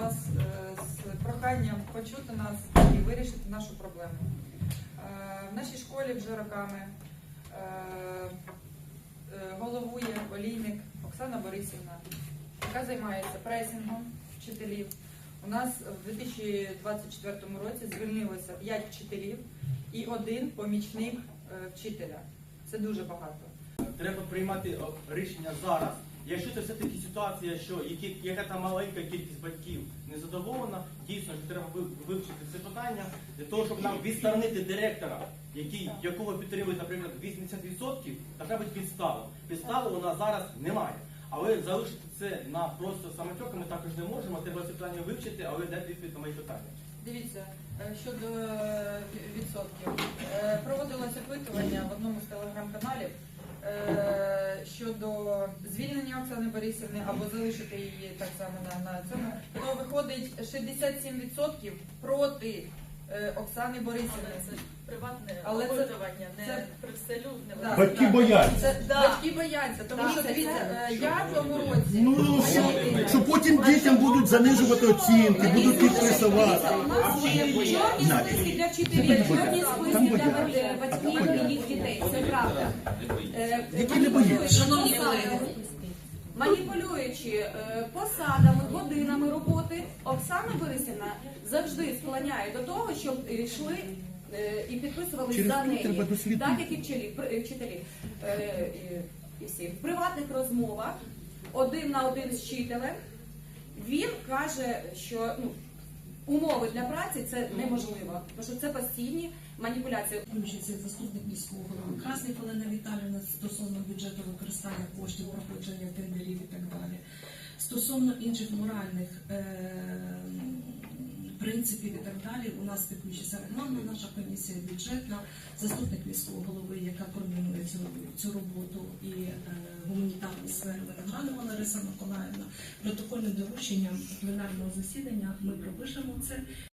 вас е, з проханням почути нас і вирішити нашу проблему. Е, В нашій школі вже роками е, головує олійник Оксана Борисівна, яка займається пресингом вчителів. У нас в 2024 році звільнилося 5 вчителів і один помічник вчителя. Це дуже багато. Треба приймати рішення зараз. Якщо це все-таки ситуація, що які, яка там маленька кількість батьків не задоволена, дійсно що треба ви- вивчити це питання для того, щоб нам відсторонити директора, який, якого підтримують, наприклад, 80%, така бути підстава. Підстави у нас зараз немає. Але залишити це на просто самотьоки ми також не можемо. Треба це питання вивчити, але дати відповідь на мої питання. Дивіться, е, щодо е, відсотків. Е, Проводилось опитування в одному з телеграм-каналів звільнення Оксани Борисівни або залишити її так само на, на цьому, то виходить 67% проти е, Оксани Борисівни. Це приватне Але це- опитування, не це- привселюдне. Да. Батьки бояться. Це Да. батьки бояться, тому Так, що це- дивіться, е, я в тому році. Ну, потім дітям будуть занижувати оцінки, будуть їх пресувати. Чорні списки для вчителів, чорні списки для батьків і їх дітей. Це правда. Е, Які не бояться. Шановні колеги, маніпулюючи е, посадами, годинами роботи, Оксана Борисівна завжди склоняє до того, щоб йшли е, і підписували Через за неї, треба дослідити. так як і вчителі, вчителі е, і- і всі в приватних розмовах один на один з вчителем. Він каже, що ну умови для праці це неможливо, тому що це постійні маніпуляції. Включиться заступник міського голови Красник Олена Віталіївна стосовно бюджету використання коштів, проходження тендерів і так далі. Стосовно інших моральних е, принципів і так далі, у нас підключиться регламент, наша комісія бюджетна, заступник міського голови, яка координує цю, цю роботу і е, гуманітарні сфери Виноградова Лариса Миколаївна. Протокольне доручення пленарного засідання ми пропишемо це